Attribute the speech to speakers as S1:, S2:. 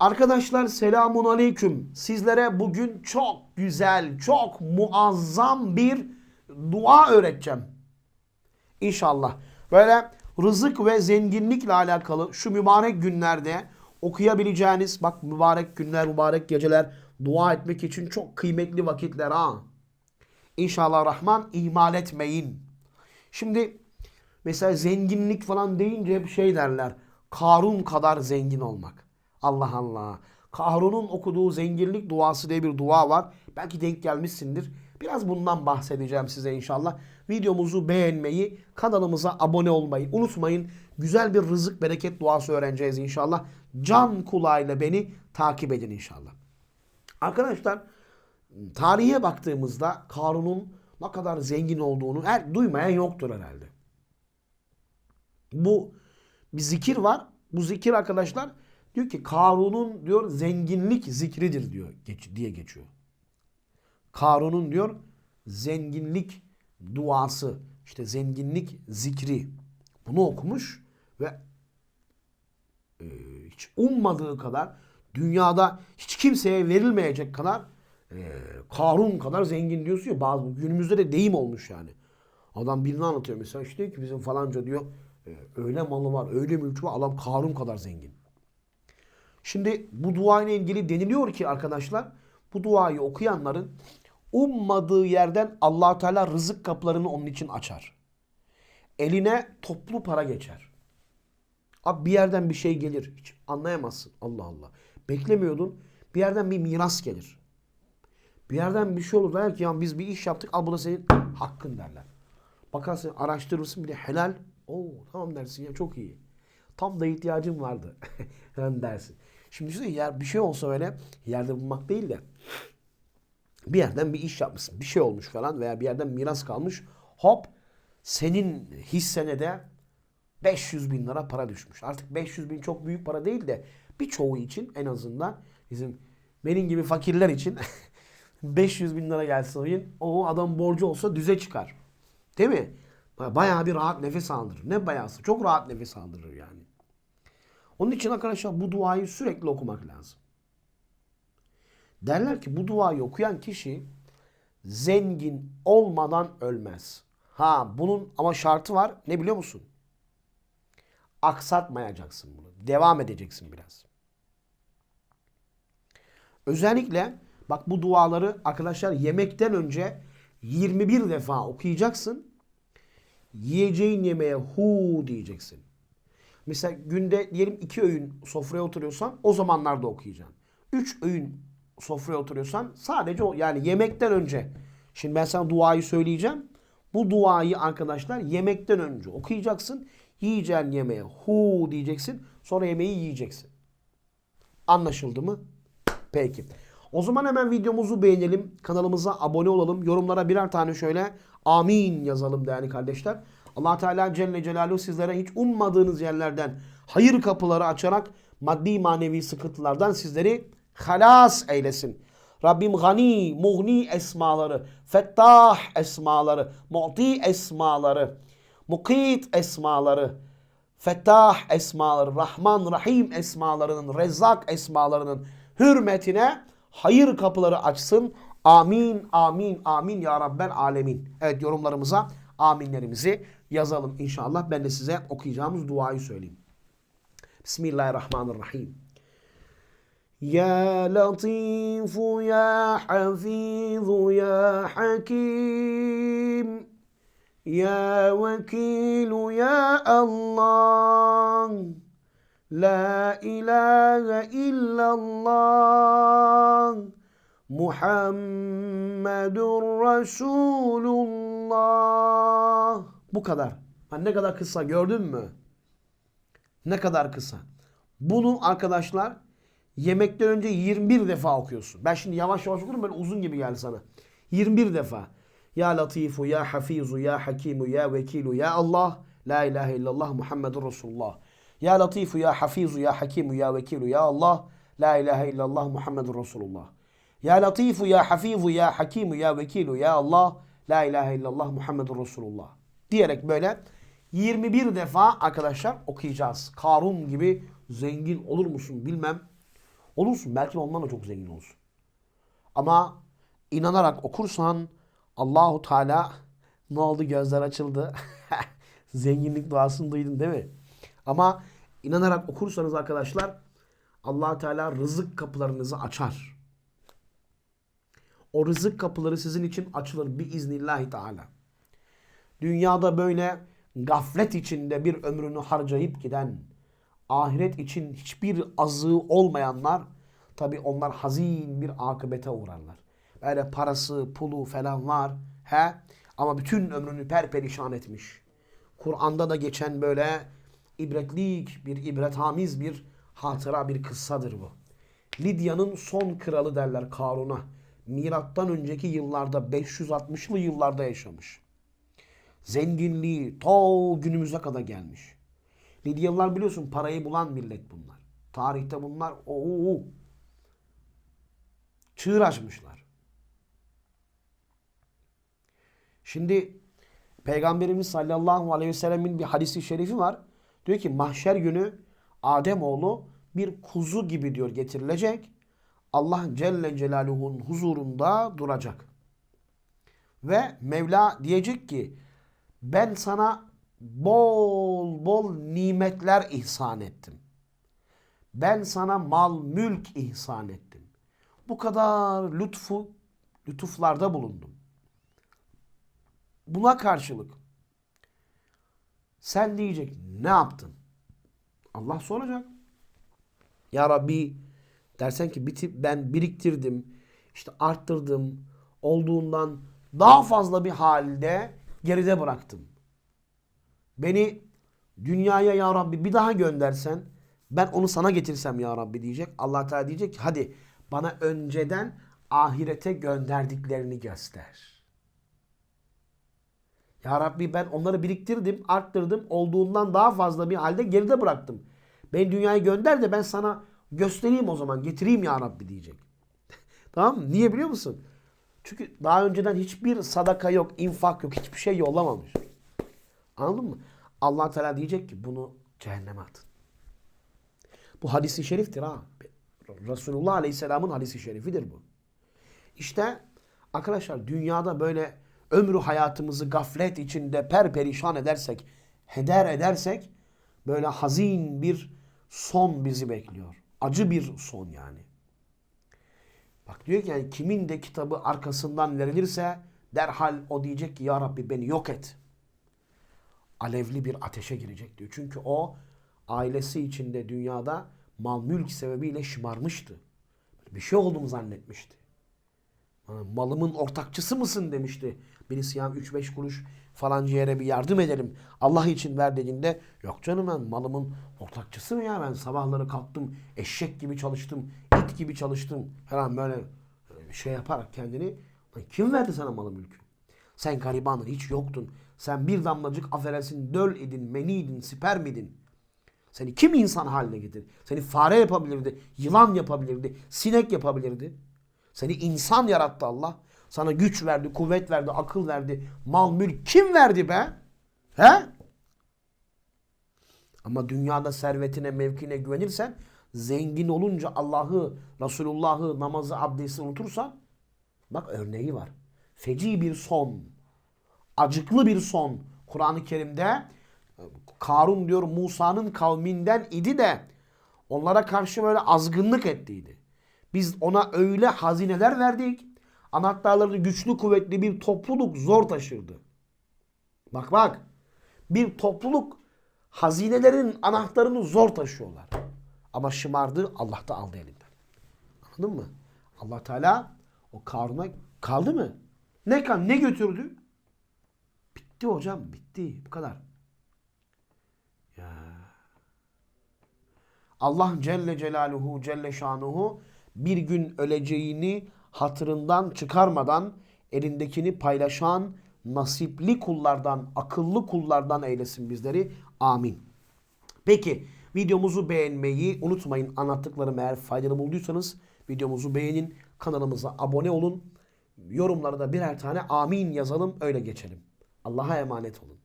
S1: Arkadaşlar selamun aleyküm. Sizlere bugün çok güzel, çok muazzam bir dua öğreteceğim. İnşallah. Böyle rızık ve zenginlikle alakalı şu mübarek günlerde okuyabileceğiniz bak mübarek günler, mübarek geceler dua etmek için çok kıymetli vakitler ha. İnşallah Rahman ihmal etmeyin. Şimdi mesela zenginlik falan deyince hep şey derler. Karun kadar zengin olmak. Allah Allah. Karun'un okuduğu zenginlik duası diye bir dua var. Belki denk gelmişsindir. Biraz bundan bahsedeceğim size inşallah. Videomuzu beğenmeyi, kanalımıza abone olmayı unutmayın. Güzel bir rızık bereket duası öğreneceğiz inşallah. Can kulağıyla beni takip edin inşallah. Arkadaşlar tarihe baktığımızda Karun'un ne kadar zengin olduğunu her duymayan yoktur herhalde. Bu bir zikir var. Bu zikir arkadaşlar diyor ki Karun'un diyor zenginlik zikridir diyor diye geçiyor. Karun'un diyor zenginlik duası işte zenginlik zikri bunu okumuş ve e, hiç ummadığı kadar dünyada hiç kimseye verilmeyecek kadar e, Karun kadar zengin diyorsun ya bazı günümüzde de deyim olmuş yani. Adam birini anlatıyor mesela işte diyor ki bizim falanca diyor e, öyle malı var öyle mülkü var adam Karun kadar zengin. Şimdi bu dua ile ilgili deniliyor ki arkadaşlar bu duayı okuyanların ummadığı yerden allah Teala rızık kapılarını onun için açar. Eline toplu para geçer. Abi bir yerden bir şey gelir. Hiç anlayamazsın. Allah Allah. Beklemiyordun. Bir yerden bir miras gelir. Bir yerden bir şey olur. Der ki ya biz bir iş yaptık. Al bu da senin hakkın derler. Bakarsın araştırırsın bir de helal. Oo tamam dersin ya çok iyi. Tam da ihtiyacım vardı. Hemen dersin. Şimdi düşünsene yer bir şey olsa öyle yerde bulmak değil de bir yerden bir iş yapmışsın. Bir şey olmuş falan veya bir yerden miras kalmış. Hop senin hissene de 500 bin lira para düşmüş. Artık 500 bin çok büyük para değil de birçoğu için en azından bizim benim gibi fakirler için 500 bin lira gelse oyun o adam borcu olsa düze çıkar. Değil mi? Bayağı bir rahat nefes aldırır. Ne bayağısı? Çok rahat nefes aldırır yani. Onun için arkadaşlar bu duayı sürekli okumak lazım. Derler ki bu duayı okuyan kişi zengin olmadan ölmez. Ha bunun ama şartı var. Ne biliyor musun? Aksatmayacaksın bunu. Devam edeceksin biraz. Özellikle bak bu duaları arkadaşlar yemekten önce 21 defa okuyacaksın. Yiyeceğin yemeğe hu diyeceksin. Mesela günde diyelim iki öğün sofraya oturuyorsan o zamanlarda okuyacaksın. Üç öğün sofraya oturuyorsan sadece o yani yemekten önce. Şimdi ben sana duayı söyleyeceğim. Bu duayı arkadaşlar yemekten önce okuyacaksın. Yiyeceğin yemeğe hu diyeceksin. Sonra yemeği yiyeceksin. Anlaşıldı mı? Peki. O zaman hemen videomuzu beğenelim. Kanalımıza abone olalım. Yorumlara birer tane şöyle amin yazalım değerli kardeşler. Allah Teala Celle Celaluhu sizlere hiç ummadığınız yerlerden hayır kapıları açarak maddi manevi sıkıntılardan sizleri halas eylesin. Rabbim gani, muhni esmaları, fettah esmaları, mu'ti esmaları, mukit esmaları, fettah esmaları, rahman, rahim esmalarının, rezzak esmalarının hürmetine hayır kapıları açsın. Amin, amin, amin ya Rabbel alemin. Evet yorumlarımıza aminlerimizi yazalım inşallah. Ben de size okuyacağımız duayı söyleyeyim. Bismillahirrahmanirrahim. Ya Latif Ya Hafiz Ya Hakim Ya Vekil Ya Allah La ilahe illallah Muhammedur Resulullah bu kadar. Ha, ne kadar kısa gördün mü? Ne kadar kısa. Bunu arkadaşlar yemekten önce 21 defa okuyorsun. Ben şimdi yavaş yavaş okurum böyle uzun gibi geldi sana. 21 defa. Ya Latifu, Ya Hafizu, Ya Hakimu, Ya Vekilu, Ya Allah, La ilahe illallah Muhammedur Resulullah. Ya Latifu, Ya Hafizu, Ya Hakimu, Ya Vekilu, Ya Allah, La ilahe illallah Muhammedur Resulullah. Ya Latifu, Ya Hafizu, Ya Hakimu, Ya Vekilu, Ya Allah, La ilahe illallah Muhammedur Resulullah. Diyerek böyle 21 defa arkadaşlar okuyacağız. Karun gibi zengin olur musun bilmem. Olursun. Belki ondan da çok zengin olursun. Ama inanarak okursan Allahu Teala ne oldu gözler açıldı. Zenginlik duasını duydun değil mi? Ama inanarak okursanız arkadaşlar allah Teala rızık kapılarınızı açar. O rızık kapıları sizin için açılır biiznillahi teala. Dünyada böyle gaflet içinde bir ömrünü harcayıp giden, ahiret için hiçbir azığı olmayanlar, tabi onlar hazin bir akıbete uğrarlar. Böyle parası, pulu falan var. He? Ama bütün ömrünü perperişan etmiş. Kur'an'da da geçen böyle ibretlik, bir ibrethamiz bir hatıra, bir kıssadır bu. Lidya'nın son kralı derler Karun'a. Milattan önceki yıllarda 560'lı yıllarda yaşamış. Zenginliği ta günümüze kadar gelmiş. Lidyalılar biliyorsun parayı bulan millet bunlar. Tarihte bunlar ooo çığır açmışlar. Şimdi Peygamberimiz sallallahu aleyhi ve sellemin bir hadisi şerifi var. Diyor ki mahşer günü Ademoğlu bir kuzu gibi diyor getirilecek. Allah Celle Celaluhu'nun huzurunda duracak. Ve Mevla diyecek ki ben sana bol bol nimetler ihsan ettim. Ben sana mal mülk ihsan ettim. Bu kadar lütfu lütuflarda bulundum. Buna karşılık sen diyecek ne yaptın? Allah soracak. Ya Rabbi dersen ki bitip ben biriktirdim, işte arttırdım, olduğundan daha fazla bir halde geride bıraktım. Beni dünyaya ya Rabbi bir daha göndersen ben onu sana getirsem ya Rabbi diyecek. Allah Teala diyecek ki hadi bana önceden ahirete gönderdiklerini göster. Ya Rabbi ben onları biriktirdim, arttırdım, olduğundan daha fazla bir halde geride bıraktım. Beni dünyaya gönder de ben sana göstereyim o zaman, getireyim ya Rabbi diyecek. tamam mı? Niye biliyor musun? Çünkü daha önceden hiçbir sadaka yok, infak yok, hiçbir şey yollamamış. Anladın mı? Allah Teala diyecek ki bunu cehenneme atın. Bu hadisi şeriftir ha. Resulullah Aleyhisselam'ın hadisi şerifidir bu. İşte arkadaşlar dünyada böyle ömrü hayatımızı gaflet içinde perperişan edersek, heder edersek böyle hazin bir son bizi bekliyor. Acı bir son yani. Bak diyor ki yani kimin de kitabı arkasından verilirse derhal o diyecek ki ya Rabbi beni yok et. Alevli bir ateşe girecek diyor. Çünkü o ailesi içinde dünyada mal mülk sebebiyle şımarmıştı. Bir şey olduğunu zannetmişti. Malımın ortakçısı mısın demişti. Birisi ya 3-5 kuruş falanca yere bir yardım edelim. Allah için ver dediğinde yok canım ben malımın ortakçısı mı ya ben sabahları kalktım eşek gibi çalıştım it gibi çalıştım falan böyle şey yaparak kendini kim verdi sana malı mülkü? Sen garibandın hiç yoktun. Sen bir damlacık affedersin döl idin, meni idin, sperm idin. Seni kim insan haline getirdi? Seni fare yapabilirdi, yılan yapabilirdi, sinek yapabilirdi. Seni insan yarattı Allah. Sana güç verdi, kuvvet verdi, akıl verdi, mal, mülk kim verdi be? He? Ama dünyada servetine, mevkine güvenirsen, zengin olunca Allah'ı, Resulullah'ı, namazı, abdesti unutursan, bak örneği var. Feci bir son, acıklı bir son. Kur'an-ı Kerim'de Karun diyor Musa'nın kavminden idi de onlara karşı böyle azgınlık ettiydi. Biz ona öyle hazineler verdik. Anahtarları güçlü kuvvetli bir topluluk zor taşırdı. Bak bak. Bir topluluk hazinelerin anahtarını zor taşıyorlar. Ama şımardı Allah da aldı elinden. Anladın mı? Allah Teala o Karun'a kaldı mı? Ne kan ne götürdü? Bitti hocam bitti. Bu kadar. Ya. Allah Celle Celaluhu Celle Şanuhu bir gün öleceğini hatırından çıkarmadan elindekini paylaşan nasipli kullardan, akıllı kullardan eylesin bizleri. Amin. Peki videomuzu beğenmeyi unutmayın. Anlattıklarım eğer faydalı bulduysanız videomuzu beğenin. Kanalımıza abone olun. Yorumlara da birer tane amin yazalım öyle geçelim. Allah'a emanet olun.